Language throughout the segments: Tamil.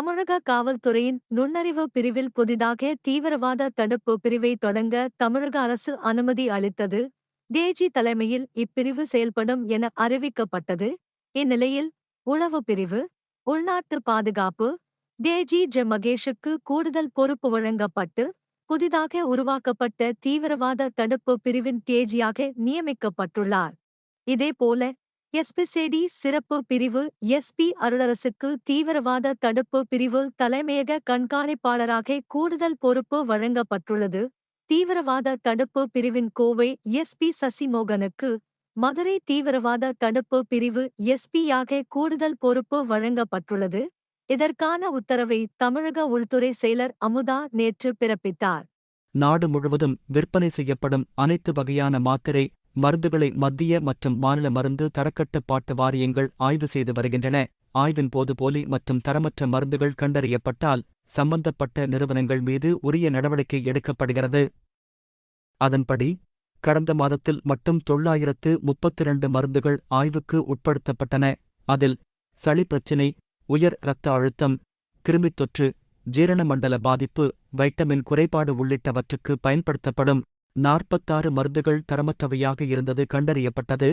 தமிழக காவல்துறையின் நுண்ணறிவு பிரிவில் புதிதாக தீவிரவாத தடுப்பு பிரிவை தொடங்க தமிழக அரசு அனுமதி அளித்தது. தேஜி தலைமையில் இப்பிரிவு செயல்படும் என அறிவிக்கப்பட்டது. இந்நிலையில் உளவு பிரிவு உள்நாட்டு பாதுகாப்பு டேஜி ஜெ. மகேஷுக்கு கூடுதல் பொறுப்பு வழங்கப்பட்டு புதிதாக உருவாக்கப்பட்ட தீவிரவாத தடுப்பு பிரிவின் தேஜியாக நியமிக்கப்பட்டுள்ளார். இதேபோல எஸ்பிசேடி சிறப்பு பிரிவு எஸ்பி அருளரசுக்கு தீவிரவாத தடுப்பு பிரிவு தலைமையக கண்காணிப்பாளராக கூடுதல் பொறுப்பு வழங்கப்பட்டுள்ளது. தீவிரவாத தடுப்பு பிரிவின் கோவை எஸ்பி சசிமோகனுக்கு மதுரை தீவிரவாத தடுப்பு பிரிவு எஸ்பியாக கூடுதல் பொறுப்பு வழங்கப்பட்டுள்ளது. இதற்கான உத்தரவை தமிழக உள்துறை செயலர் அமுதா நேற்று பிறப்பித்தார். நாடு முழுவதும் விற்பனை செய்யப்படும் அனைத்து வகையான மாத்திரை மருந்துகளை மத்திய மற்றும் மாநில மருந்து தரக்கட்டுப்பாட்டு வாரியங்கள் ஆய்வு செய்து வருகின்றன. ஆய்வின் போது போலி மற்றும் தரமற்ற மருந்துகள் கண்டறியப்பட்டால் சம்பந்தப்பட்ட நிறுவனங்கள் மீது உரிய நடவடிக்கை எடுக்கப்படுகிறது. அதன்படி கடந்த மாதத்தில் மட்டும் தொள்ளாயிரத்து முப்பத்திரண்டு மருந்துகள் ஆய்வுக்கு உட்படுத்தப்பட்டன. அதில் சளி பிரச்சினை உயர் இரத்த அழுத்தம் கிருமித்தொற்று ஜீரண மண்டல பாதிப்பு வைட்டமின் குறைபாடு உள்ளிட்டவற்றுக்கு பயன்படுத்தப்படும். நாற்பத்தாறு மருந்துகள் தரமற்றவையாக இருந்தது கண்டறியப்பட்டது.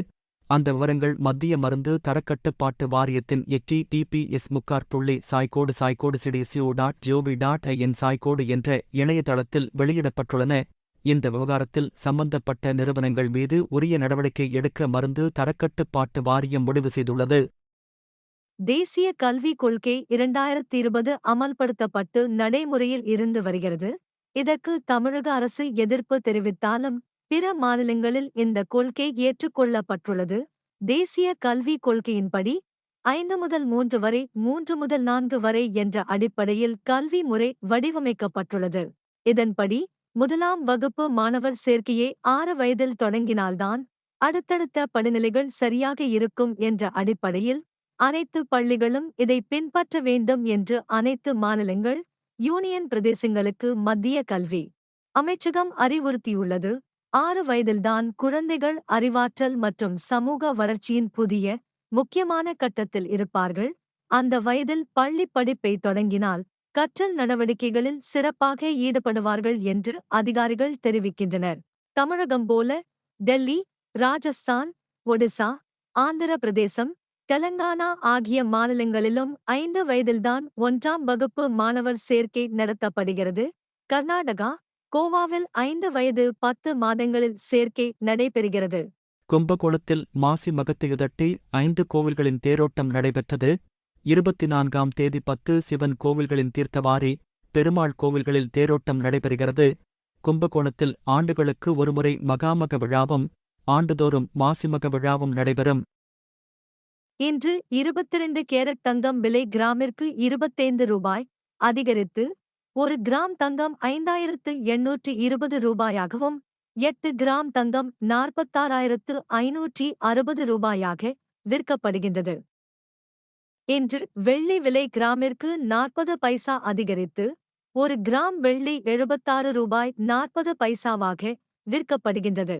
அந்த விவரங்கள் மத்திய மருந்து தரக்கட்டுப்பாட்டு வாரியத்தின் எச்டி டிபிஎஸ் முக்கார் புள்ளி சாய்கோடு சாய்கோடு CDSCO dot GOV dot IN சாய்கோடு என்ற இணையதளத்தில் வெளியிடப்பட்டுள்ளன. இந்த விவகாரத்தில் சம்பந்தப்பட்ட நிறுவனங்கள் மீது உரிய நடவடிக்கை எடுக்க மருந்து தரக்கட்டுப்பாட்டு வாரியம் முடிவு செய்துள்ளது. தேசிய கல்விக் கொள்கை இரண்டாயிரத்தி இருபது அமல்படுத்தப்பட்டு நடைமுறையில் இருந்து வருகிறது. இதற்கு தமிழக அரசு எதிர்ப்பு தெரிவித்தாலும் பிற மாநிலங்களில் இந்த கொள்கை ஏற்றுக்கொள்ளப்பட்டுள்ளது. தேசிய கல்விக் கொள்கையின்படி ஐந்து முதல் மூன்று வரை மூன்று முதல் நான்கு வரை என்ற அடிப்படையில் கல்வி முறை வடிவமைக்கப்பட்டுள்ளது. இதன்படி முதலாம் வகுப்பு மாணவர் சேர்க்கையை ஆறு வயதில் தொடங்கினால்தான் அடுத்தடுத்த படிநிலைகள் சரியாக இருக்கும் என்ற அடிப்படையில் அனைத்து பள்ளிகளும் இதை பின்பற்ற வேண்டும் என்று அனைத்து மாநிலங்கள் யூனியன் பிரதேசங்களுக்கு மத்திய கல்வி. அமைச்சகம் அறிவுறுத்தியுள்ளது ஆறு வயதில்தான் குழந்தைகள் அறிவாற்றல் மற்றும் சமூக வளர்ச்சியின் புதிய முக்கியமான கட்டத்தில் இருப்பார்கள். அந்த வயதில் பள்ளி படிப்பை தொடங்கினால் கற்றல் நடவடிக்கைகளில் சிறப்பாக ஈடுபடுவார்கள் என்று அதிகாரிகள் தெரிவிக்கின்றனர். தமிழகம் போல டெல்லி ராஜஸ்தான் ஒடிசா ஆந்திர பிரதேசம் தெலங்கானா ஆகிய மாநிலங்களிலும் ஐந்து வயதில்தான் ஒன்றாம் வகுப்பு மாணவர் சேர்க்கை நடத்தப்படுகிறது. கர்நாடகா கோவாவில் ஐந்து வயது பத்து மாதங்களில் சேர்க்கை நடைபெறுகிறது. கும்பகோணத்தில் மாசி மகத்தையுதட்டி ஐந்து கோவில்களின் தேரோட்டம் நடைபெற்றது. இருபத்தி நான்காம் தேதி பத்து சிவன் கோவில்களின் தீர்த்தவாரி பெருமாள் கோவில்களில் தேரோட்டம் நடைபெறுகிறது. கும்பகோணத்தில் ஆண்டுகளுக்கு ஒருமுறை மகாமக விழாவும் ஆண்டுதோறும் மாசிமக விழாவும் நடைபெறும். இன்று இருபத்திரண்டு கேரட் தங்கம் விலை கிராமிற்கு இருபத்தைந்து ரூபாய் அதிகரித்து ஒரு கிராம் தங்கம் ஐந்தாயிரத்து எண்ணூற்றி இருபது ரூபாயாகவும் எட்டு கிராம் தங்கம் நாற்பத்தாறாயிரத்து ஐநூற்றி அறுபது ரூபாயாக விற்கப்படுகின்றது. இன்று வெள்ளி விலை கிராமிற்கு நாற்பது பைசா அதிகரித்து ஒரு கிராம் வெள்ளி எழுபத்தாறு ரூபாய் நாற்பது பைசாவாக விற்கப்படுகின்றது.